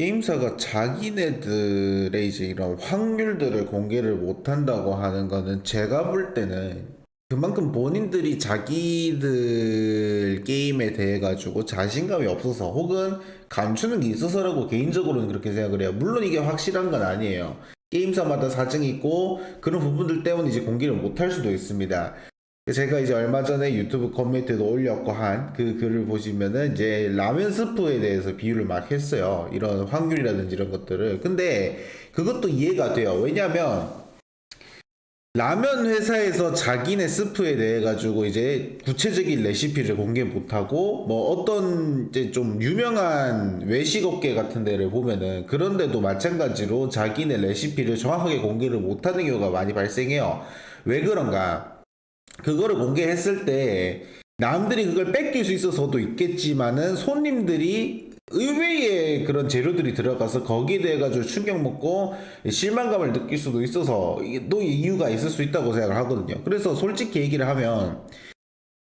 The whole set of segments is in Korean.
게임사가 자기네들의 이제 이런 확률들을 공개를 못한다고 하는 거는 제가 볼 때는 그만큼 본인들이 자기들 게임에 대해 가지고 자신감이 없어서 혹은 감추는 게 있어서라고 개인적으로는 그렇게 생각을 해요. 물론 이게 확실한 건 아니에요. 게임사마다 사정이 있고 그런 부분들 때문에 이제 공개를 못할 수도 있습니다. 제가 이제 얼마 전에 유튜브 커뮤니티에도 올렸고 한 그 글을 보시면은 이제 라면 스프에 대해서 비유를 막 했어요. 이런 확률이라든지 이런 것들을. 근데 그것도 이해가 돼요. 왜냐면 라면 회사에서 자기네 스프에 대해 가지고 이제 구체적인 레시피를 공개 못하고 뭐 어떤 이제 좀 유명한 외식 업계 같은 데를 보면은 그런데도 마찬가지로 자기네 레시피를 정확하게 공개를 못하는 경우가 많이 발생해요. 왜 그런가? 그거를 공개했을 때 남들이 그걸 뺏길 수 있어서도 있겠지만은 손님들이 의외의 그런 재료들이 들어가서 거기에 대해 가지고 충격 먹고 실망감을 느낄 수도 있어서 또 이유가 있을 수 있다고 생각을 하거든요. 그래서 솔직히 얘기를 하면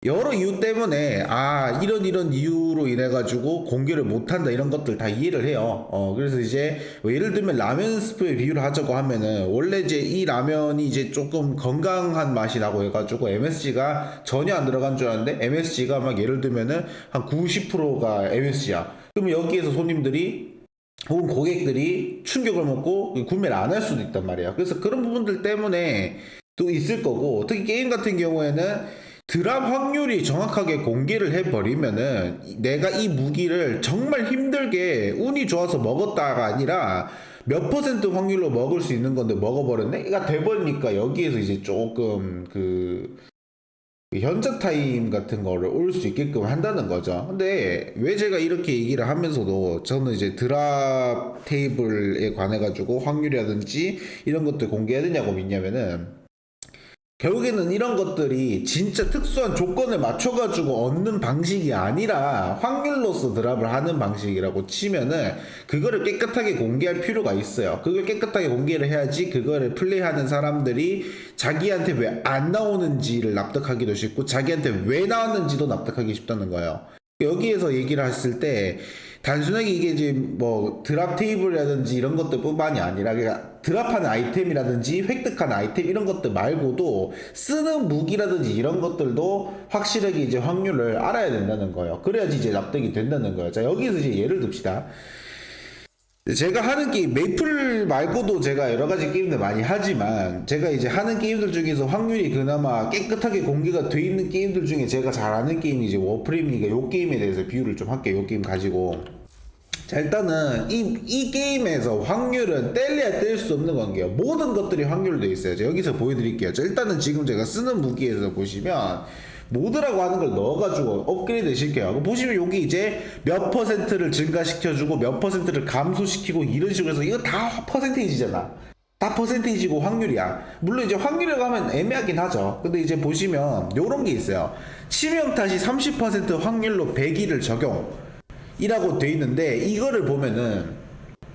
여러 이유 때문에 아 이런 이런 이유로 인해 가지고 공개를 못한다 이런 것들 다 이해를 해요. 어 그래서 이제 뭐 예를 들면 라면 스프에 비유를 하자고 하면은 원래 이제 이 라면이 이제 조금 건강한 맛이 나고 해가지고 MSG가 전혀 안 들어간 줄 알았는데 MSG가 막 예를 들면은 한 90%가 MSG야. 그러면 여기에서 손님들이 혹은 고객들이 충격을 먹고 구매를 안 할 수도 있단 말이에요. 그래서 그런 부분들 때문에 또 있을 거고 특히 게임 같은 경우에는 드랍 확률이 정확하게 공개를 해버리면은 내가 이 무기를 정말 힘들게 운이 좋아서 먹었다가 아니라 몇 퍼센트 확률로 먹을 수 있는 건데 먹어버렸네? 이가 돼버리니까 여기에서 이제 조금 그 현자 타임 같은 거를 올 수 있게끔 한다는 거죠. 근데 왜 제가 이렇게 얘기를 하면서도 저는 이제 드랍 테이블에 관해 가지고 확률이라든지 이런 것들 공개해야 되냐고 믿냐면은 결국에는 이런 것들이 진짜 특수한 조건을 맞춰가지고 얻는 방식이 아니라 확률로서 드랍을 하는 방식이라고 치면은 그거를 깨끗하게 공개할 필요가 있어요. 그걸 깨끗하게 공개를 해야지 그거를 플레이하는 사람들이 자기한테 왜 안 나오는지를 납득하기도 쉽고 자기한테 왜 나왔는지도 납득하기 쉽다는 거예요. 여기에서 얘기를 했을 때 단순하게 이게 이제 뭐 드랍 테이블이라든지 이런 것들뿐만이 아니라 그러니까 드랍하는 아이템이라든지 획득한 아이템 이런 것들 말고도 쓰는 무기라든지 이런 것들도 확실하게 이제 확률을 알아야 된다는 거예요. 그래야지 이제 납득이 된다는 거예요. 자 여기서 이제 예를 듭시다. 제가 하는 게임 메이플 말고도 제가 여러 가지 게임들 많이 하지만 제가 이제 하는 게임들 중에서 확률이 그나마 깨끗하게 공개가 돼 있는 게임들 중에 제가 잘하는 게임이 이제 워프레임이니까 요 게임에 대해서 비유를 좀 할게요. 요 게임 가지고 자 일단은 이, 이 게임에서 확률은 뗄래야 뗄 수 없는 관계예요. 모든 것들이 확률로 돼 있어요. 자, 여기서 보여드릴게요. 자, 일단은 지금 제가 쓰는 무기에서 보시면 모드라고 하는 걸 넣어가지고 업그레이드 시켜요. 보시면 여기 이제 몇 퍼센트를 증가시켜주고 몇 퍼센트를 감소시키고 이런 식으로 해서 이거 다 퍼센테이지잖아. 다 퍼센테이지고 확률이야. 물론 이제 확률이라고 하면 애매하긴 하죠. 근데 이제 보시면 요런 게 있어요. 치명 탓이 30% 확률로 100일을 적용. 이라고 돼 있는데 이거를 보면은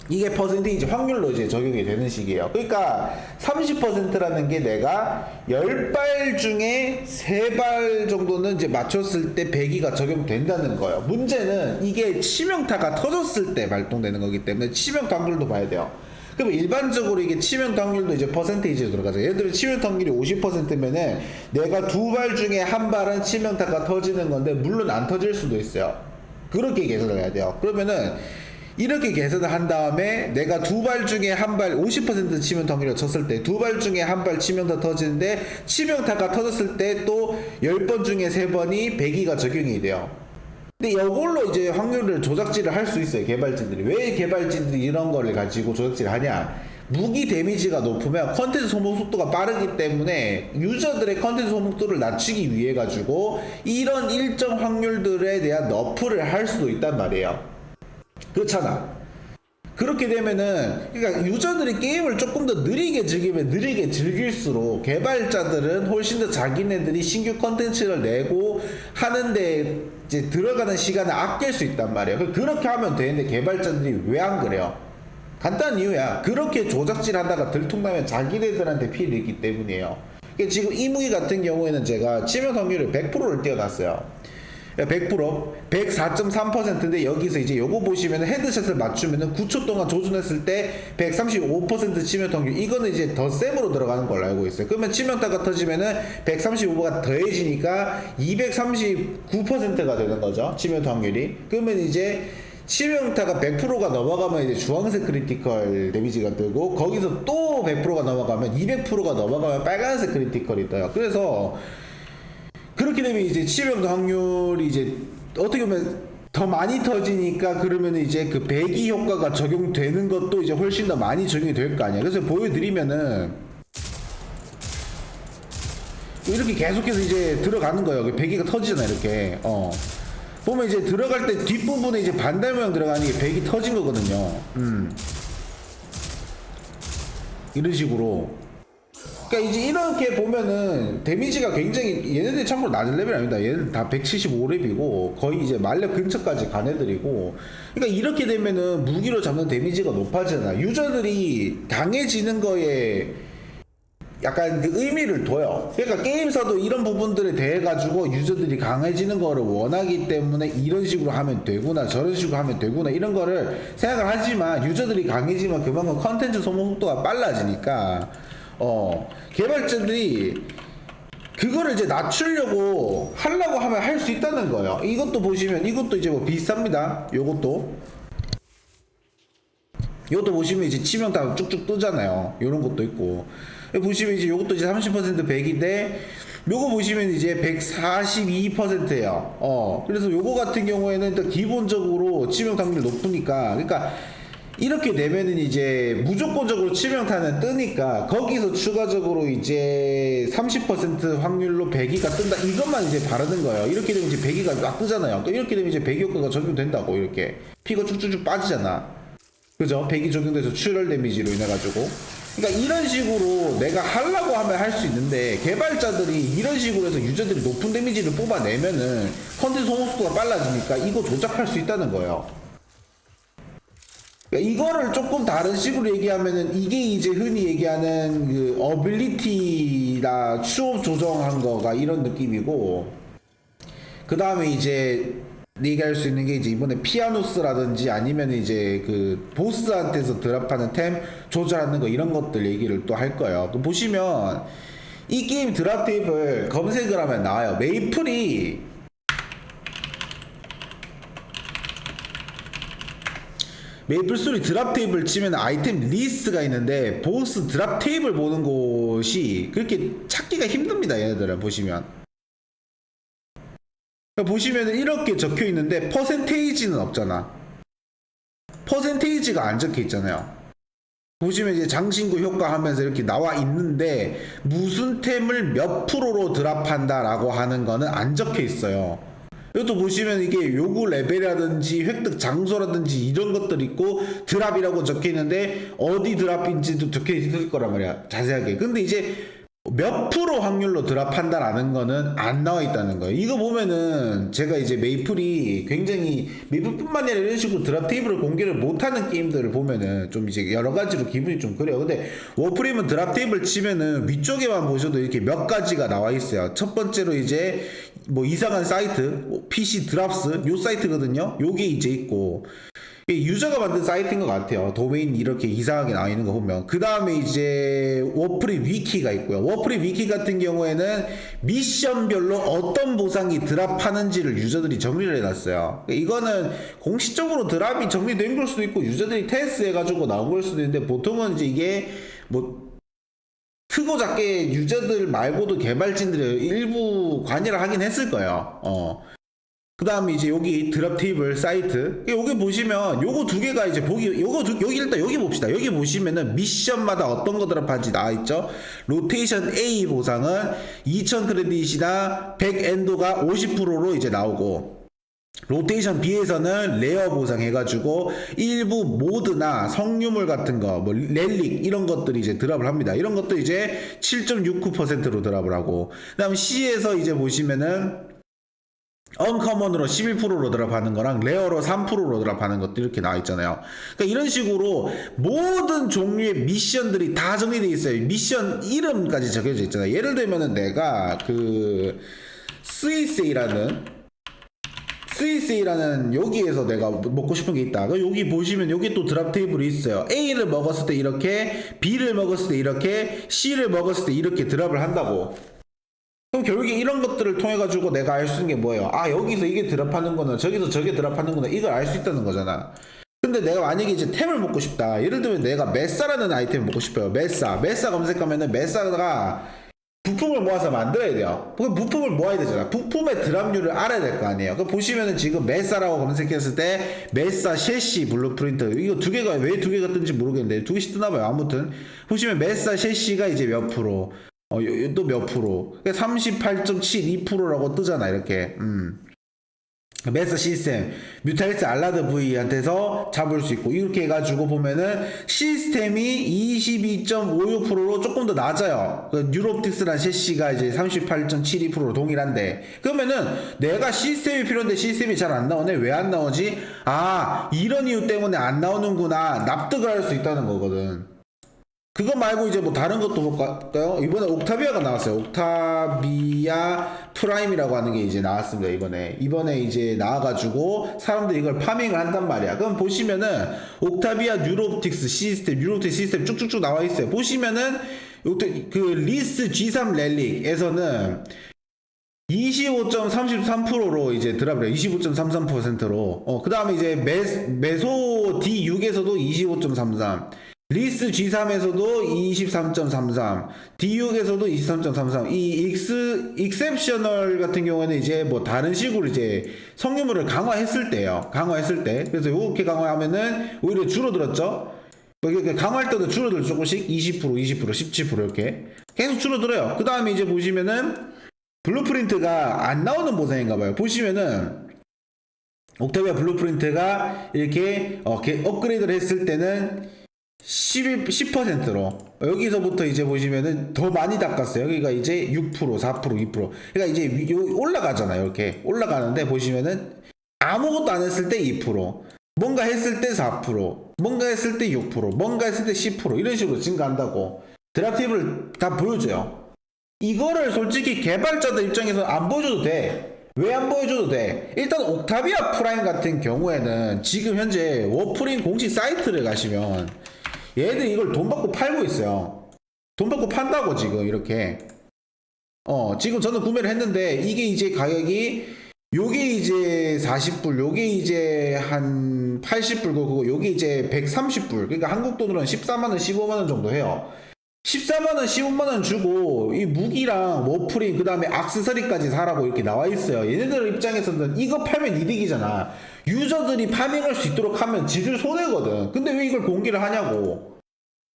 이게 퍼센테이지 확률로 이제 적용이 되는 식이에요. 그러니까 30%라는 게 내가 10발 중에 3발 정도는 이제 맞췄을 때 100이가 적용된다는 거예요. 문제는 이게 치명타가 터졌을 때 발동되는 거기 때문에 치명타 확률도 봐야 돼요. 그럼 일반적으로 이게 치명타 확률도 이제 퍼센테이지로 들어가죠. 예를 들어 치명타 확률이 50%면은 내가 두 발 중에 한 발은 치명타가 터지는 건데 물론 안 터질 수도 있어요. 그렇게 계산을 해야 돼요. 그러면은 이렇게 계산을 한 다음에 내가 두 발 중에 한 발 50% 치명타 확률을 쳤을 때 두 발 중에 한 발 치명타 터지는데 치명타가 터졌을 때 또 10번 중에 3번이 100이가 적용이 돼요. 근데 이걸로 이제 확률을 조작질을 할 수 있어요. 개발진들이. 왜 개발진들이 이런 거를 가지고 조작질을 하냐? 무기 데미지가 높으면 컨텐츠 소모 속도가 빠르기 때문에 유저들의 컨텐츠 소모도를 낮추기 위해 가지고 이런 일정 확률들에 대한 너프를 할 수도 있단 말이에요. 그렇잖아. 그렇게 되면은 그러니까 유저들이 게임을 조금 더 느리게 즐기면 느리게 즐길수록 개발자들은 훨씬 더 자기네들이 신규 컨텐츠를 내고 하는데 이제 들어가는 시간을 아낄 수 있단 말이에요. 그렇게 하면 되는데 개발자들이 왜 안 그래요? 간단한 이유야. 그렇게 조작질 하다가 들통나면 자기네들한테 피해를 입기 때문이에요. 그러니까 지금 이 무기 같은 경우에는 제가 치명 확률을 100%를 띄워놨어요. 100% 104.3%인데 여기서 이제 요거 보시면 헤드샷을 맞추면은 9초 동안 조준했을 때 135% 치명타 확률 이거는 이제 더 셈으로 들어가는 걸로 알고 있어요. 그러면 치명타가 터지면은 135가 더해지니까 239%가 되는 거죠. 치명타 확률이. 그러면 이제 치명타가 100%가 넘어가면 이제 주황색 크리티컬 데미지가 뜨고 거기서 또 100%가 넘어가면 200%가 넘어가면 빨간색 크리티컬이 떠요. 그래서 그렇게 되면 이제 치명타 확률이 이제 어떻게 보면 더 많이 터지니까 그러면 이제 그 배기 효과가 적용되는 것도 이제 훨씬 더 많이 적용이 될 거 아니야. 그래서 보여드리면은 이렇게 계속해서 이제 들어가는 거예요. 그 배기가 터지잖아 이렇게. 어. 보면 이제 들어갈 때 뒷부분에 이제 반달 모양 들어가는 게 배기 터진 거거든요. 음. 이런 식으로. 그러니까 이제 이렇게 보면은 데미지가 굉장히 얘네들이 참고로 낮은 레벨 아닙니다. 얘네들 다 175렙이고 거의 이제 만렙 근처까지 간 애들이고. 그러니까 이렇게 되면은 무기로 잡는 데미지가 높아지잖아. 유저들이 강해지는 거에 약간 그 의미를 둬요. 그러니까 게임사도 이런 부분들에 대해 가지고 유저들이 강해지는 거를 원하기 때문에 이런 식으로 하면 되구나, 저런 식으로 하면 되구나 이런 거를 생각을 하지만 유저들이 강해지면 그만큼 컨텐츠 소모 속도가 빨라지니까 어 개발자들이 그거를 이제 낮추려고 하려고 하면 할 수 있다는 거예요. 이것도 보시면 이것도 이제 뭐 비쌉니다. 요것도 이것도 보시면 이제 치명타 쭉쭉 뜨잖아요. 이런 것도 있고. 보시면 이제 이것도 이제 30% 100인데 요거 보시면 이제 142%예요. 어. 그래서 요거 같은 경우에는 일단 기본적으로 치명타 확률이 높으니까 그러니까 이렇게 되면은 이제 무조건적으로 치명타는 뜨니까 거기서 추가적으로 이제 30% 확률로 배기가 뜬다 이것만 이제 바르는 거예요. 이렇게 되면 이제 배기가 막 뜨잖아요. 또 이렇게 되면 이제 배기 효과가 적용된다고 이렇게 피가 쭉쭉쭉 빠지잖아. 그죠? 배기 적용돼서 출혈 데미지로 인해 가지고. 그러니까 이런 식으로 내가 하려고 하면 할 수 있는데 개발자들이 이런 식으로 해서 유저들이 높은 데미지를 뽑아내면은 컨텐츠 속도가 빨라지니까 이거 조작할 수 있다는 거예요. 그러니까 이거를 조금 다른 식으로 얘기하면은 이게 이제 흔히 얘기하는 그 어빌리티나 추업 조정한 거가 이런 느낌이고 그 다음에 이제 얘기할 수 있는 게 이제 이번에 피아노스라든지 아니면 이제 그 보스한테서 드랍하는 템 조절하는 거 이런 것들 얘기를 또 할 거예요. 또 보시면 이 게임 드랍 테이블 검색을 하면 나와요. 메이플이 메이플 스토리 드랍 테이블 치면 아이템 리스트가 있는데 보스 드랍 테이블 보는 곳이 그렇게 찾기가 힘듭니다. 얘네들은 보시면. 보시면 이렇게 적혀 있는데 퍼센테이지는 없잖아. 퍼센테이지가 안 적혀 있잖아요. 보시면 이제 장신구 효과 하면서 이렇게 나와 있는데 무슨 템을 몇 프로로 드랍한다라고 하는 거는 안 적혀 있어요. 이것도 보시면 이게 요구 레벨이라든지 획득 장소라든지 이런 것들 있고 드랍이라고 적혀 있는데 어디 드랍인지도 적혀 있을 거란 말이야 자세하게. 근데 이제 몇 프로 확률로 드랍한다라는 거는 안 나와 있다는 거예요. 이거 보면은 제가 이제 메이플이 굉장히 메이플뿐만 아니라 이런 식으로 드랍 테이블을 공개를 못하는 게임들을 보면은 좀 이제 여러 가지로 기분이 좀 그래요. 근데 워프레임은 드랍 테이블 치면은 위쪽에만 보셔도 이렇게 몇 가지가 나와 있어요. 첫 번째로 이제 뭐 이상한 사이트, PC 드랍스 요 사이트거든요. 요게 이제 있고 유저가 만든 사이트인 것 같아요. 도메인 이렇게 이상하게 나와 있는 거 보면. 그 다음에 이제 워프리 위키가 있고요. 워프리 위키 같은 경우에는 미션별로 어떤 보상이 드랍하는지를 유저들이 정리를 해놨어요. 이거는 공식적으로 드랍이 정리된 걸 수도 있고 유저들이 테스트 해가지고 나온 걸 수도 있는데 보통은 이제 이게 뭐 크고 작게 유저들 말고도 개발진들이 일부 관여를 하긴 했을 거예요. 어. 그 다음에 이제 여기 드랍 테이블 사이트. 여기 보시면 요거 두 개가 이제 보기 요거 두, 여기 일단 여기 봅시다. 여기 보시면은 미션마다 어떤 거 드랍하는지 나와있죠? 로테이션 A 보상은 2000 크레딧이나 100 엔도가 50%로 이제 나오고 로테이션 B에서는 레어 보상 해가지고 일부 모드나 성유물 같은 거, 뭐 렐릭 이런 것들이 이제 드랍을 합니다. 이런 것도 이제 7.69%로 드랍을 하고, 그다음 C에서 이제 보시면은 언커먼으로 11%로 드랍하는 거랑 레어로 3%로 드랍하는 것도 이렇게 나와 있잖아요. 그러니까 이런 식으로 모든 종류의 미션들이 다 정리되어 있어요. 미션 이름까지 적혀져 있잖아요. 예를 들면은 내가 그 스위스이라는 스위스이라는 여기에서 내가 먹고 싶은 게 있다. 여기 보시면 여기 또 드랍 테이블이 있어요. A를 먹었을 때 이렇게, B를 먹었을 때 이렇게, C를 먹었을 때 이렇게 드랍을 한다고. 그럼 결국에 이런 것들을 통해 가지고 내가 알 수 있는 게 뭐예요? 아 여기서 이게 드랍하는 거는 저기서 저게 드랍하는 거는 이걸 알 수 있다는 거잖아. 근데 내가 만약에 이제 템을 먹고 싶다. 예를 들면 내가 메사라는 아이템을 먹고 싶어요. 메사. 메사 검색하면은 메사가 부품을 모아서 만들어야 돼요. 그 부품을 모아야 되잖아. 부품의 드랍률을 알아야 될 거 아니에요. 그 보시면은 지금 메사라고 검색했을 때 메사 셰시 블루프린트 이거 두 개가 왜 두 개가 뜬지 모르겠는데 두 개씩 뜨나 봐요. 아무튼 보시면 메사 셰시가 이제 몇 프로 어, 또 몇 프로? 38.72%라고 뜨잖아, 이렇게. 음. 메서 시스템, 뮤탈리스 알라드 V한테서 잡을 수 있고, 이렇게 해가지고 보면은 시스템이 22.56%로 조금 더 낮아요. 그 뉴롭틱스란 셰시가 이제 38.72%로 동일한데, 그러면은 내가 시스템이 필요한데 시스템이 잘 안 나오네? 왜 안 나오지? 아, 이런 이유 때문에 안 나오는구나. 납득을 할 수 있다는 거거든. 그거 말고 이제 뭐 다른 것도 볼까요? 이번에 옥타비아가 나왔어요. 옥타비아 프라임이라고 하는 게 이제 나왔습니다. 이번에 이번에 이제 나와가지고 사람들이 이걸 파밍을 한단 말이야. 그럼 보시면은 옥타비아 뉴로옵틱스 시스템, 뉴로옵틱스 시스템 쭉쭉쭉 나와 있어요. 보시면은 그 리스 G3 렐릭에서는 25.33%로 이제 드랍을 해요. 25.33%로. 어, 그 다음에 이제 메, 메소 D6에서도 25.33. 리스 G3에서도 23.33, D6에서도 23.33. 이 익스 익셉셔널 같은 경우에는 이제 뭐 다른 식으로 이제 성유물을 강화했을 때요. 강화했을 때. 그래서 이렇게 강화하면은 오히려 줄어들었죠. 강화할 때도 줄어들 조금씩 20%, 20%, 17% 이렇게 계속 줄어들어요. 그 다음에 이제 보시면은 블루프린트가 안 나오는 보상인가 봐요. 보시면은 옥타비아 블루프린트가 이렇게 어, 게- 업그레이드를 했을 때는 11, 10%로 여기서부터 이제 보시면은 더 많이 닦았어요. 여기가 이제 6%, 4%, 2%. 그러니까 이제 올라가잖아요. 이렇게 올라가는데 보시면은 아무것도 안 했을 때 2%, 뭔가 했을 때 4%, 뭔가 했을 때 6%, 뭔가 했을 때 10% 이런 식으로 증가한다고 드랍팁을 다 보여줘요. 이거를 솔직히 개발자들 입장에서 안 보여줘도 돼. 왜 안 보여줘도 돼? 일단 옥타비아 프라임 같은 경우에는 지금 현재 워프린 공식 사이트를 가시면 얘들 이걸 돈 받고 팔고 있어요. 돈 받고 판다고 지금 이렇게. 어, 지금 저는 구매를 했는데 이게 이제 가격이 요게 이제 40불, 요게 이제 한 80불, 그거 요게 이제 130불. 그러니까 한국 돈으로는 14만원, 15만원 정도 해요. 14만원, 15만원 주고 이 무기랑 워프린 그 다음에 악세서리까지 사라고 이렇게 나와 있어요. 얘네들 입장에서는 이거 팔면 이득이잖아. 유저들이 파밍할 수 있도록 하면 지들 손해거든. 근데 왜 이걸 공개를 하냐고.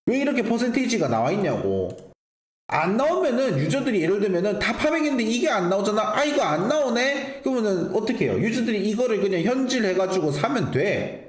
왜 이렇게 퍼센테이지가 나와 있냐고. 안 나오면은 유저들이 예를 들면은 다 파밍했는데 이게 안 나오잖아. 아 이거 안 나오네. 그러면은 어떻게 해요? 유저들이 이거를 그냥 현질해가지고 사면 돼.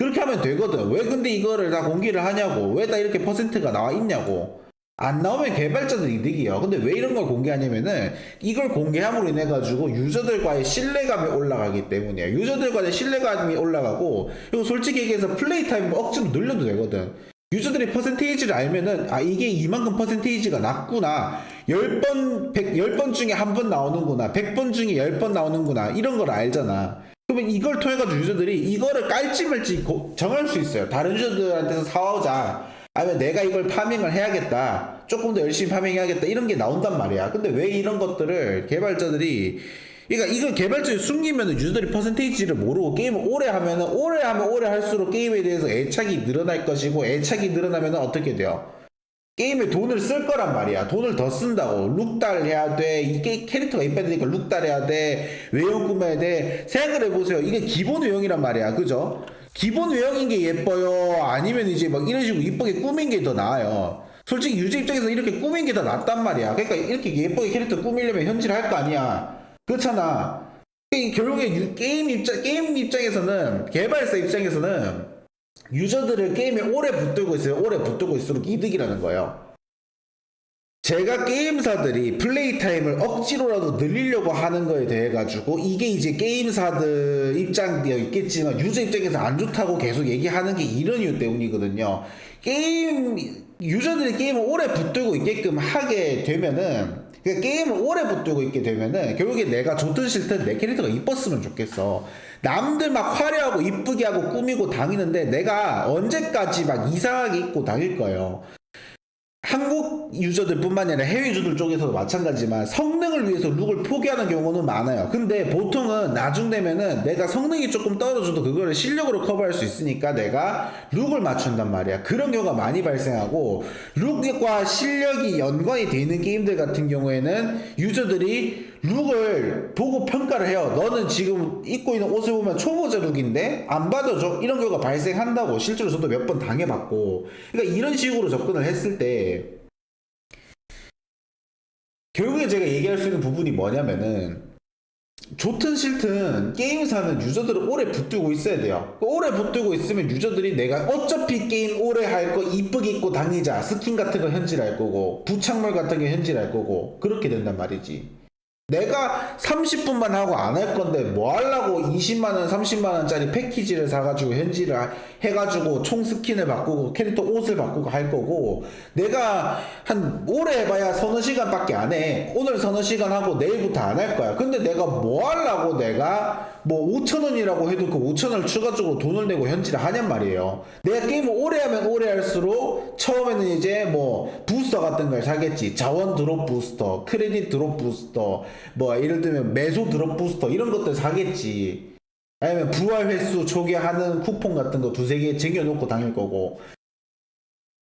그렇게 하면 되거든. 왜 근데 이거를 다 공개를 하냐고. 왜 다 이렇게 퍼센트가 나와 있냐고. 안 나오면 개발자들 이득이요. 근데 왜 이런 걸 공개하냐면은 이걸 공개함으로 인해 가지고 유저들과의 신뢰감이 올라가기 때문이에요. 유저들과의 신뢰감이 올라가고 그리고 솔직히 얘기해서 플레이 타임 억지로 늘려도 되거든. 유저들이 퍼센테이지를 알면은 아 이게 이만큼 퍼센테이지가 낮구나 10번 100, 10번 중에 한 번 나오는구나 100번 중에 10번 나오는구나 이런 걸 알잖아 그러면 이걸 통해 가지고 유저들이 이거를 깔지 말지 고- 정할 수 있어요. 다른 유저들한테서 사오자. 아니면 내가 이걸 파밍을 해야겠다. 조금 더 열심히 파밍해야겠다. 이런 게 나온단 말이야. 근데 왜 이런 것들을 개발자들이 그러니까 이걸 개발자에 숨기면 유저들이 퍼센테이지를 모르고 게임을 오래 하면은 오래 하면 오래 할수록 게임에 대해서 애착이 늘어날 것이고 애착이 늘어나면 어떻게 돼요? 게임에 돈을 쓸 거란 말이야. 돈을 더 쓴다고. 룩달 해야 돼. 이게 캐릭터가 이뻐야 되니까 룩달 해야 돼. 외형 꾸며야 돼. 생각을 해보세요. 이게 기본 외형이란 말이야. 그죠? 기본 외형인 게 예뻐요. 아니면 이제 막 이런 식으로 이쁘게 꾸민 게 더 나아요. 솔직히 유저 입장에서 이렇게 꾸민 게 더 낫단 말이야. 그러니까 이렇게 예쁘게 캐릭터 꾸미려면 현질 할 거 아니야. 그렇잖아. 이 결국에 유- 게임 입장 게임 입장에서는 개발사 입장에서는 유저들을 게임에 오래 붙들고 있어요. 오래 붙들고 있을수록 이득이라는 거예요. 제가 게임사들이 플레이 타임을 억지로라도 늘리려고 하는 거에 대해 가지고 이게 이제 게임사들 입장되어 있겠지만 유저 입장에서 안 좋다고 계속 얘기하는 게 이런 이유 때문이거든요. 게임 유저들이 게임을 오래 붙들고 있게끔 하게 되면은 그러니까 게임을 오래 붙들고 있게 되면은 결국에 내가 좋든 싫든 내 캐릭터가 이뻤으면 좋겠어. 남들 막 화려하고 이쁘게 하고 꾸미고 다니는데 내가 언제까지 막 이상하게 입고 다닐 거예요. 한국 유저들뿐만 아니라 해외 유저들 쪽에서도 마찬가지지만 성능을 위해서 룩을 포기하는 경우는 많아요. 근데 보통은 나중 되면은 내가 성능이 조금 떨어져도 그거를 실력으로 커버할 수 있으니까 내가 룩을 맞춘단 말이야. 그런 경우가 많이 발생하고 룩과 실력이 연관이 돼 있는 게임들 같은 경우에는 유저들이 룩을 보고 평가를 해요. 너는 지금 입고 있는 옷을 보면 초보자 룩인데 안 받아줘. 이런 경우가 발생한다고 실제로 저도 몇 번 당해봤고. 그러니까 이런 식으로 접근을 했을 때 결국에 제가 얘기할 수 있는 부분이 뭐냐면은 좋든 싫든 게임사는 유저들을 오래 붙들고 있어야 돼요. 오래 붙들고 있으면 유저들이 내가 어차피 게임 오래 할 거 이쁘게 입고 다니자 스킨 같은 거 현질할 거고 부착물 같은 거 현질할 거고 그렇게 된단 말이지. 내가 30분만 하고 안 할 건데 뭐 하려고 20만 원 30만 원짜리 패키지를 사가지고 현질을 하- 해가지고 총 스킨을 바꾸고 캐릭터 옷을 바꾸고 할 거고 내가 한 오래 해봐야 서너 시간밖에 안 해. 오늘 서너 시간 하고 내일부터 안 할 거야. 근데 내가 뭐 하려고 내가 뭐 5천원이라고 해도 그 5천원을 추가적으로 돈을 내고 현질을 하냔 말이에요. 내가 게임을 오래 하면 오래 할수록 처음에는 이제 뭐 부스터 같은 걸 사겠지. 자원 드롭 부스터 크레딧 드롭 부스터 뭐 예를 들면 매소 드롭 부스터 이런 것들 사겠지. 아니면 부활 횟수 초기화하는 쿠폰 같은 거 두세 개 쟁여놓고 다닐 거고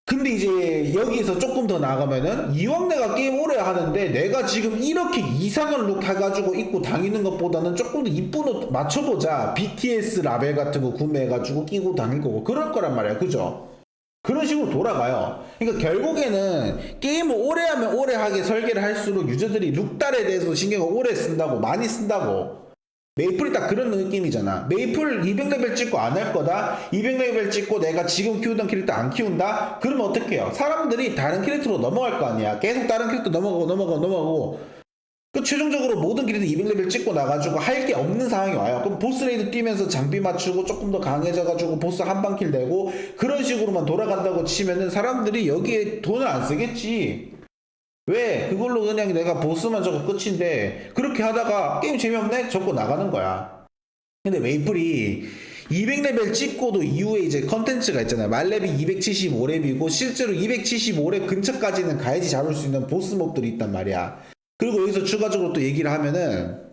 근데 이제 여기서 조금 더 나가면은 이왕 내가 게임 오래 하는데 내가 지금 이렇게 이상한 룩 해가지고 입고 다니는 것보다는 조금 더 이쁜 옷 맞춰보자 BTS 라벨 같은 거 구매해가지고 끼고 다닐 거고 그럴 거란 말이야 그죠? 그런 식으로 돌아가요. 그러니까 결국에는 게임을 오래 하면 오래 하게 설계를 할수록 유저들이 룩달에 대해서 신경을 오래 쓴다고 많이 쓴다고. 메이플이 딱 그런 느낌이잖아. 메이플 200레벨 찍고 안 할 거다. 200레벨 찍고 내가 지금 키우던 캐릭터 안 키운다. 그러면 어떡해요? 사람들이 다른 캐릭터로 넘어갈 거 아니야. 계속 다른 캐릭터 넘어가고 넘어가고 넘어가고. 그 최종적으로 모든 캐릭터 200레벨 찍고 나가지고 할 게 없는 상황이 와요. 그럼 보스 레이드 뛰면서 장비 맞추고 조금 더 강해져가지고 보스 한 방킬 내고 그런 식으로만 돌아간다고 치면은 사람들이 여기에 돈을 안 쓰겠지. 왜? 그걸로 그냥 내가 보스만 저거 끝인데 그렇게 하다가 게임 재미없네? 접고 나가는 거야. 근데 메이플이 200레벨 찍고도 이후에 이제 컨텐츠가 있잖아요. 말렙이 275렙이고 실제로 275렙 근처까지는 가야지 잡을 수 있는 보스 몹들이 있단 말이야. 그리고 여기서 추가적으로 또 얘기를 하면은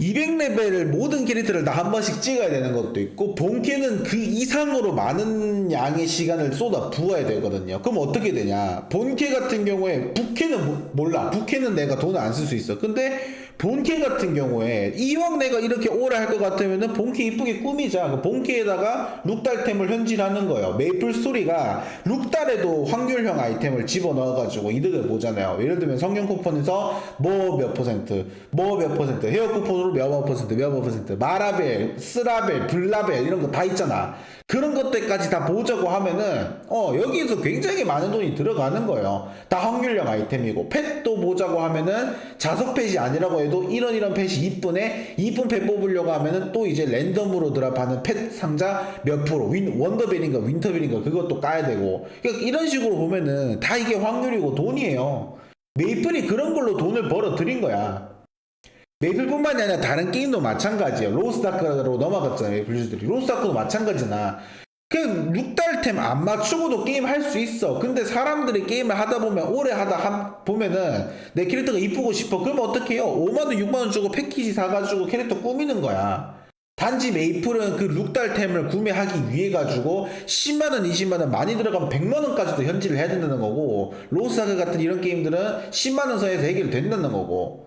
200레벨을 모든 캐릭터를 다 한 번씩 찍어야 되는 것도 있고 본캐는 그 이상으로 많은 양의 시간을 쏟아 부어야 되거든요. 그럼 어떻게 되냐? 본캐 같은 경우에 부캐는 모- 몰라. 부캐는 내가 돈을 안 쓸 수 있어. 근데 본캐 같은 경우에 이왕 내가 이렇게 오래 할것 같으면은 본캐 이쁘게 꾸미자. 그 본캐에다가 룩달템을 현질하는 거예요. 메이플 스토리가 룩달에도 확률형 아이템을 집어 넣어가지고 이득을 보잖아요. 예를 들면 성령 쿠폰에서 뭐 몇 퍼센트, 뭐 몇 퍼센트, 헤어 쿠폰으로 몇몇 퍼센트, 몇몇 퍼센트, 마라벨, 스라벨, 블라벨 이런 거 다 있잖아. 그런 것들까지 다 보자고 하면은 어 여기에서 굉장히 많은 돈이 들어가는 거예요. 다 확률형 아이템이고 펫도 보자고 하면은 자석 펫이 아니라고 해도 이런 이런 펫이 이쁜에 이쁜 펫 뽑으려고 하면은 또 이제 랜덤으로 드랍하는 펫 상자 몇 프로 윈 원더벨인가 윈터벨인가 그것도 까야 되고 그러니까 이런 식으로 보면은 다 이게 확률이고 돈이에요. 메이플이 그런 걸로 돈을 벌어 들인 거야. 메이플뿐만이 아니라 다른 게임도 마찬가지예요. 로스다크로 넘어갔잖아요. 메이플 유저들이. 로스다크도 마찬가지나. 그냥 6달템 안 맞추고도 게임 할 수 있어. 근데 사람들이 게임을 하다 보면 오래 하다 한- 보면은 내 캐릭터가 이쁘고 싶어. 그러면 어떻게 해요? 5만원, 6만원 주고 패키지 사가지고 캐릭터 꾸미는 거야. 단지 메이플은 그 6달템을 구매하기 위해 가지고 10만원, 20만원 많이 들어가면 100만원까지도 현질을 해야 된다는 거고 로스다크 같은 이런 게임들은 10만원 선에서 해결된다는 거고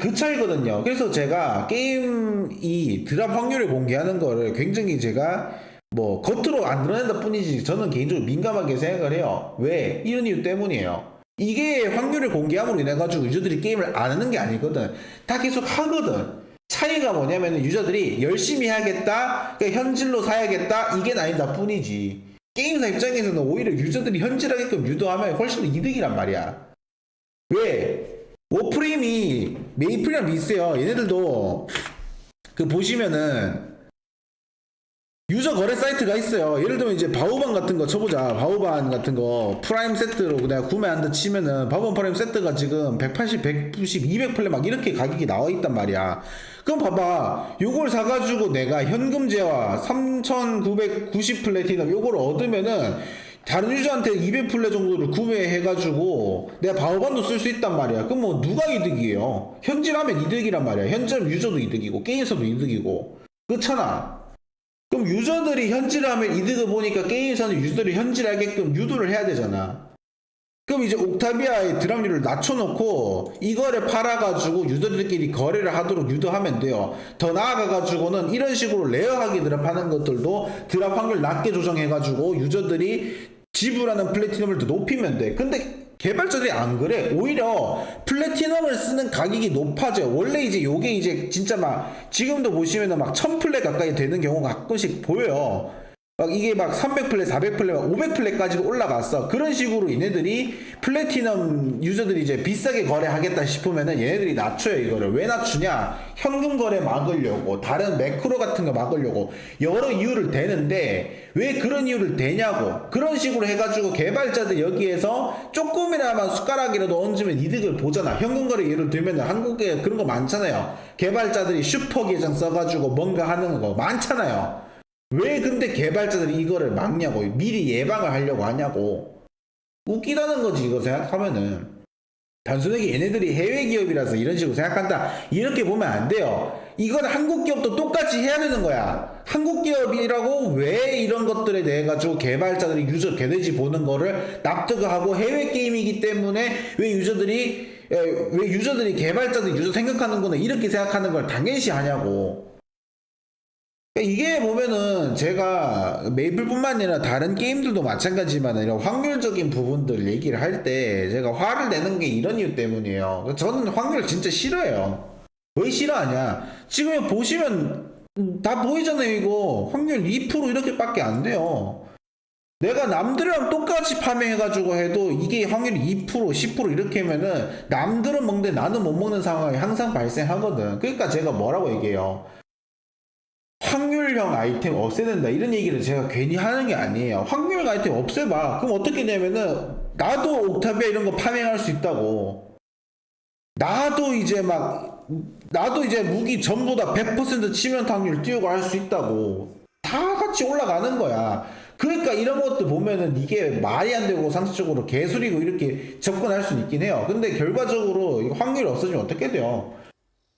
그 차이거든요. 그래서 제가 게임 이 드랍 확률을 공개하는 거를 굉장히 제가 뭐 겉으로 안 드러낸다 뿐이지 저는 개인적으로 민감하게 생각을 해요. 왜? 이런 이유 때문이에요. 이게 확률을 공개함으로 인해 가지고 유저들이 게임을 안 하는 게 아니거든. 다 계속 하거든. 차이가 뭐냐면 유저들이 열심히 하겠다, 그러니까 현질로 사야겠다 이게 아니다 뿐이지. 게임사 입장에서는 오히려 유저들이 현질하게끔 유도하면 훨씬 더 이득이란 말이야. 왜? 워프레임이 메이플이랑 비슷해요. 얘네들도 그 보시면은 유저 거래 사이트가 있어요. 예를 들면 이제 바우반 같은 거 쳐보자. 바우반 같은 거 프라임 세트로 내가 구매한다 치면은 바우반 프라임 세트가 지금 180, 190, 200 플레 막 이렇게 가격이 나와 있단 말이야. 그럼 봐봐. 요걸 사가지고 내가 현금제와 3990 플래티넘 요걸 얻으면은 다른 유저한테 200 플레 정도를 구매해가지고 내가 바우반도 쓸 수 있단 말이야. 그럼 뭐 누가 이득이에요? 현질하면 이득이란 말이야. 현질 유저도 이득이고 게임에서도 이득이고 그렇잖아. 그럼 유저들이 현질하면 이득을 보니까 게임에서는 유저들이 현질하게끔 유도를 해야 되잖아. 그럼 이제 옥타비아의 드랍률을 낮춰놓고 이거를 팔아가지고 유저들끼리 거래를 하도록 유도하면 돼요. 더 나아가가지고는 이런 식으로 레어하게 드랍하는 것들도 드랍 확률 낮게 조정해가지고 유저들이 지불하는 플래티넘을 더 높이면 돼. 근데 개발자들이 안 그래. 오히려 플래티넘을 쓰는 가격이 높아져. 원래 이제 요게 이제 진짜 막 지금도 보시면은 막 1000플레 가까이 되는 경우가 가끔씩 보여요. 막 이게 막 300플레, 400플레, 막 500플레까지도 올라갔어. 그런 식으로 얘네들이 플래티넘 유저들이 이제 비싸게 거래하겠다 싶으면은 얘네들이 낮춰요, 이거를. 왜 낮추냐? 현금 거래 막으려고, 다른 매크로 같은 거 막으려고, 여러 이유를 대는데, 왜 그런 이유를 대냐고. 그런 식으로 해가지고 개발자들 여기에서 조금이나마 숟가락이라도 얹으면 이득을 보잖아. 현금 거래 예를 들면 한국에 그런 거 많잖아요. 개발자들이 슈퍼 계정 써가지고 뭔가 하는 거 많잖아요. 왜 근데 개발자들이 이거를 막냐고 미리 예방을 하려고 하냐고. 웃기다는 거지 이거 생각하면은. 단순하게 얘네들이 해외 기업이라서 이런 식으로 생각한다. 이렇게 보면 안 돼요. 이건 한국 기업도 똑같이 해야 되는 거야. 한국 기업이라고 왜 이런 것들에 대해 가지고 개발자들이 유저 개돼지 보는 거를 납득을 하고 해외 게임이기 때문에 왜 유저들이 에, 왜 유저들이 개발자들 유저 생각하는 거는 이렇게 생각하는 걸 당연시 하냐고 이게 보면은 제가 메이플뿐만 아니라 다른 게임들도 마찬가지지만 이런 확률적인 부분들 얘기를 할 때 제가 화를 내는 게 이런 이유 때문이에요. 그러니까 저는 확률 진짜 싫어해요. 왜 싫어하냐? 지금 보시면 다 보이잖아요 이거 확률 2% 이렇게밖에 안 돼요. 내가 남들이랑 똑같이 파밍해가지고 해도 이게 확률이 2% 10% 이렇게 하면은 남들은 먹는데 나는 못 먹는 상황이 항상 발생하거든. 그러니까 제가 뭐라고 얘기해요. 확률형 아이템 없애야 된다. 이런 얘기를 제가 괜히 하는 게 아니에요. 확률형 아이템 없애봐. 그럼 어떻게 되냐면은 나도 옥타비아 이런 거 파밍할 수 있다고. 나도 이제 막 나도 이제 무기 전부 다 100% 치명 확률 띄우고 할 수 있다고. 다 같이 올라가는 거야. 그러니까 이런 것도 보면은 이게 말이 안 되고 상식적으로 개소리고 이렇게 접근할 수 있긴 해요. 근데 결과적으로 확률이 없어지면 어떻게 돼요?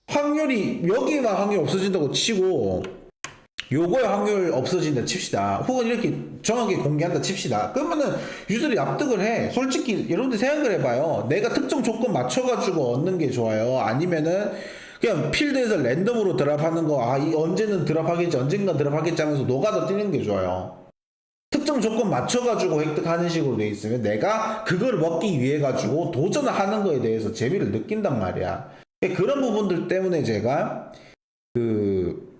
확률이 여기만 확률이 없어진다고 치고 요거의 확률 없어진다 칩시다. 혹은 이렇게 정확하게 공개한다 칩시다. 그러면은 유저들이 납득을 해. 솔직히 여러분들 생각을 해봐요. 내가 특정 조건 맞춰가지고 얻는 게 좋아요. 아니면은 그냥 필드에서 랜덤으로 드랍하는 거, 아, 이 언제는 드랍하겠지, 언젠가 드랍하겠지 하면서 노가다 뛰는 게 좋아요. 특정 조건 맞춰가지고 획득하는 식으로 돼 있으면 내가 그걸 먹기 위해 가지고 도전을 하는 거에 대해서 재미를 느낀단 말이야. 그런 부분들 때문에 제가 그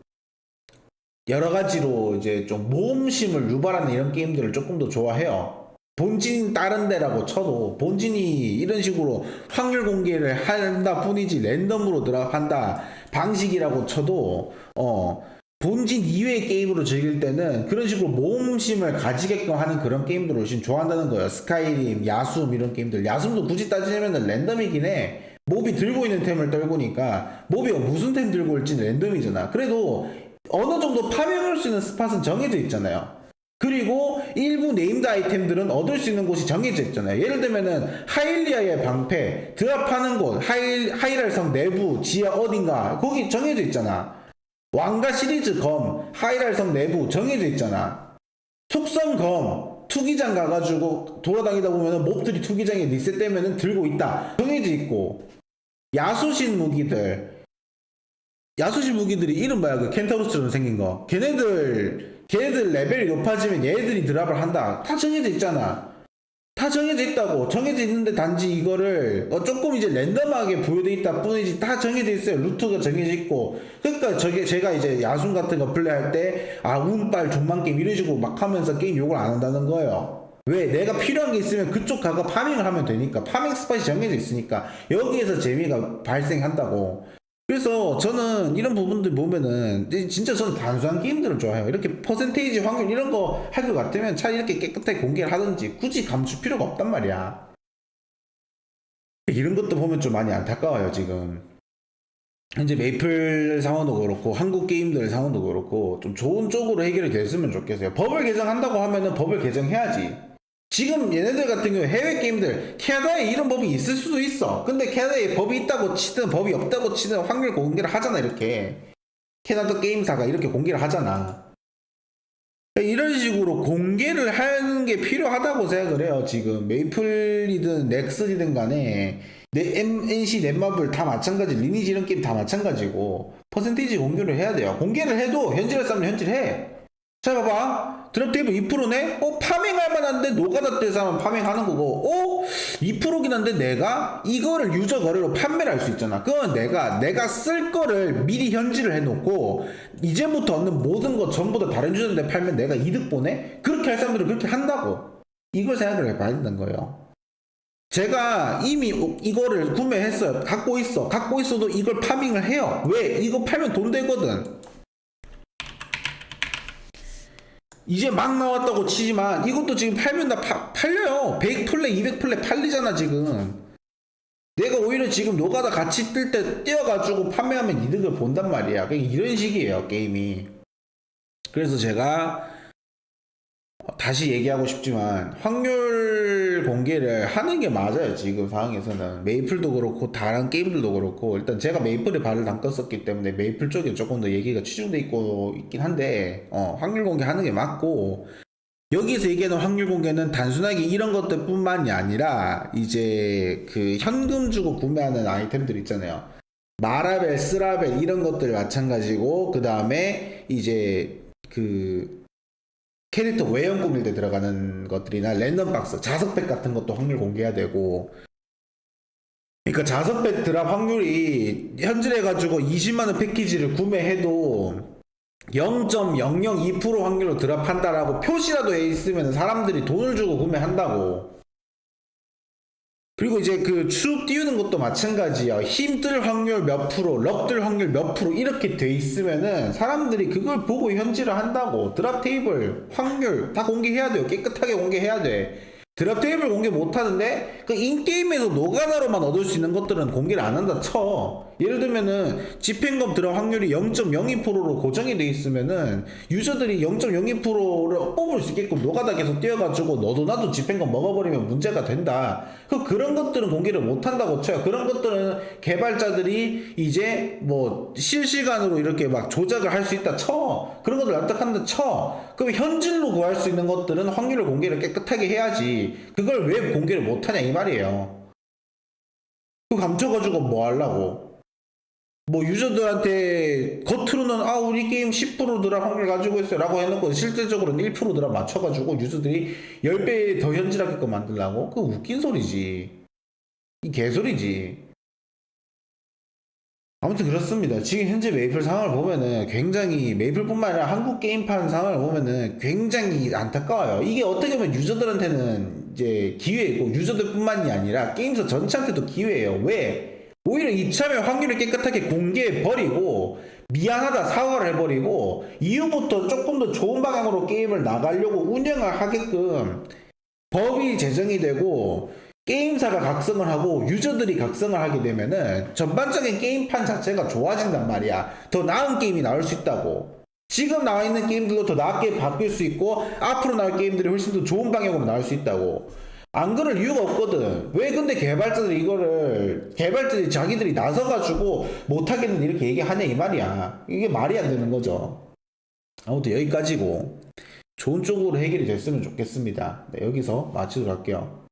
여러 가지로 이제 좀 모험심을 유발하는 이런 게임들을 조금 더 좋아해요. 본진 다른 데라고 쳐도 본진이 이런 식으로 확률 공개를 한다 뿐이지 랜덤으로 드랍한다 방식이라고 쳐도 어 본진 이외의 게임으로 즐길 때는 그런 식으로 모험심을 가지게끔 하는 그런 게임들을 훨씬 좋아한다는 거예요. 스카이림, 야숨 이런 게임들. 야숨도 굳이 따지면 랜덤이긴 해. 몹이 들고 있는 템을 떨고니까 몹이 무슨 템 들고 올지는 랜덤이잖아. 그래도 어느 정도 파밍할 수 있는 스팟은 정해져 있잖아요. 그리고 일부 네임드 아이템들은 얻을 수 있는 곳이 정해져 있잖아요. 예를 들면은 하일리아의 방패, 드랍하는 곳, 하일, 하이랄성 내부, 지하 어딘가, 거기 정해져 있잖아. 왕가 시리즈 검, 하이랄성 내부 정해져 있잖아. 속성 검, 투기장 가가지고 돌아다니다 보면은 몹들이 투기장에 리셋되면은 들고 있다. 정해져 있고. 야수신 무기들, 야수시 무기들이 이름 봐야 그 켄타우스처럼 생긴 거. 걔네들, 걔네들 레벨이 높아지면 얘네들이 드랍을 한다. 다 정해져 있잖아. 다 정해져 있다고. 정해져 있는데 단지 이거를 어, 조금 이제 랜덤하게 부여돼 있다 뿐이지 다 정해져 있어요. 루트가 정해져 있고. 그러니까 저게 제가 이제 야숨 같은 거 플레이할 때, 아, 운빨, 존만 게임 이런 식으로 막 하면서 게임 욕을 안 한다는 거예요. 왜? 내가 필요한 게 있으면 그쪽 가가 파밍을 하면 되니까. 파밍 스팟이 정해져 있으니까. 여기에서 재미가 발생한다고. 그래서 저는 이런 부분들 보면은 진짜 저는 단순한 게임들을 좋아해요. 이렇게 퍼센테이지 확률 이런 거 할 것 같으면 차라리 이렇게 깨끗하게 공개를 하든지 굳이 감출 필요가 없단 말이야. 이런 것도 보면 좀 많이 안타까워요, 지금. 현재 메이플 상황도 그렇고 한국 게임들 상황도 그렇고 좀 좋은 쪽으로 해결이 됐으면 좋겠어요. 법을 개정한다고 하면은 법을 개정해야지. 지금 얘네들 같은 경우에 해외 게임들 캐나다에 이런 법이 있을 수도 있어. 근데 캐나다에 법이 있다고 치든 법이 없다고 치든 확률 공개를 하잖아 이렇게. 캐나다 게임사가 이렇게 공개를 하잖아. 이런 식으로 공개를 하는 게 필요하다고 생각을 해요. 지금 메이플이든 넥슨이든 간에 내 NC 넷마블 다 마찬가지 리니지 이런 게임 다 마찬가지고 퍼센테이지 공개를 해야 돼요. 공개를 해도 현질할 사람은 현질해. 자 봐봐. 드랍 테이블 2%네? 어 파밍할 만한데 노가다 때 사람 파밍하는 거고 어? 2%긴 한데 내가 이거를 유저 거래로 판매를 할 수 있잖아. 그건 내가 내가 쓸 거를 미리 현질을 해놓고 이제부터 얻는 모든 거 전부 다 다른 유저한테 팔면 내가 이득 보내? 그렇게 할 사람들은 그렇게 한다고. 이걸 생각을 해봐야 된다는 거예요. 제가 이미 이거를 구매했어요. 갖고 있어. 갖고 있어도 이걸 파밍을 해요. 왜? 이거 팔면 돈 되거든 이제 막 나왔다고 치지만 이것도 지금 팔면 다 파- 팔려요. 100플레, 200플레 팔리잖아 지금. 내가 오히려 지금 노가다 같이 뜰 때 뛰어가지고 판매하면 이득을 본단 말이야. 이런 식이에요 게임이. 그래서 제가 다시 얘기하고 싶지만 확률 공개를 하는 게 맞아요 지금 상황에서는. 메이플도 그렇고 다른 게임들도 그렇고. 일단 제가 메이플에 발을 담갔었기 때문에 메이플 쪽에 조금 더 얘기가 치중돼 있고 있긴 한데 어, 확률 공개하는 게 맞고. 여기서 얘기하는 확률 공개는 단순하게 이런 것들 뿐만이 아니라 이제 그 현금 주고 구매하는 아이템들 있잖아요. 마라벨, 스라벨 이런 것들 마찬가지고 그 다음에 이제 그 캐릭터 외형 꾸밀 때 들어가는 것들이나 랜덤 박스, 자석팩 같은 것도 확률 공개해야 되고. 그러니까 자석팩 드랍 확률이 현질해 가지고 20만 원 패키지를 구매해도 0.002% 확률로 드랍한다라고 표시라도 해 있으면 사람들이 돈을 주고 구매한다고 그리고 이제 그 추 띄우는 것도 마찬가지야. 힘들 확률 몇 프로, 럭들 확률 몇 프로 이렇게 돼 있으면은 사람들이 그걸 보고 현질을 한다고. 드랍 테이블 확률 다 공개해야 돼요. 깨끗하게 공개해야 돼. 드랍 테이블 공개 못 하는데 그 인게임에서 노가다로만 얻을 수 있는 것들은 공개를 안 한다 쳐. 예를 들면은 집행검 드랍 확률이 0.02%로 고정이 돼 있으면은 유저들이 0.02%를 뽑을 수 있게끔 노가다 계속 뛰어가지고 너도 나도 집행검 먹어버리면 문제가 된다. 그 그런 것들은 공개를 못 한다고 쳐요. 그런 것들은 개발자들이 이제 뭐 실시간으로 이렇게 막 조작을 할 수 있다 쳐. 그런 것들 납득한다 쳐. 그럼 현질로 구할 수 있는 것들은 확률을 공개를 깨끗하게 해야지. 그걸 왜 공개를 못 하냐 이 말이에요. 그 감춰가지고 뭐 하려고. 뭐 유저들한테 겉으로는 아 우리 게임 10% 드랍 확률 가지고 있어요. 라고 해놓고 실질적으로는 1% 드랍 맞춰가지고 유저들이 10배 더 현질하게끔 만들라고? 그 웃긴 소리지. 이 개소리지. 아무튼 그렇습니다. 지금 현재 메이플 상황을 보면은 굉장히 메이플뿐만 아니라 한국 게임판 상황을 보면은 굉장히 안타까워요. 이게 어떻게 보면 유저들한테는 이제 기회이고 유저들뿐만이 아니라 게임사 전체한테도 기회예요. 왜? 오히려 이참에 확률을 깨끗하게 공개해버리고 미안하다 사과를 해버리고 이후부터 조금 더 좋은 방향으로 게임을 나가려고 운영을 하게끔 법이 제정이 되고 게임사가 각성을 하고 유저들이 각성을 하게 되면은 전반적인 게임판 자체가 좋아진단 말이야. 더 나은 게임이 나올 수 있다고. 지금 나와 있는 게임들도 더 나게 바뀔 수 있고 앞으로 나올 게임들이 훨씬 더 좋은 방향으로 나올 수 있다고 안 그럴 이유가 없거든. 왜 근데 개발자들이 이거를 개발자들이 자기들이 나서가지고 못하겠는 이렇게 얘기하냐 이 말이야. 이게 말이 안 되는 거죠. 아무튼 여기까지고 좋은 쪽으로 해결이 됐으면 좋겠습니다. 네, 여기서 마치도록 할게요.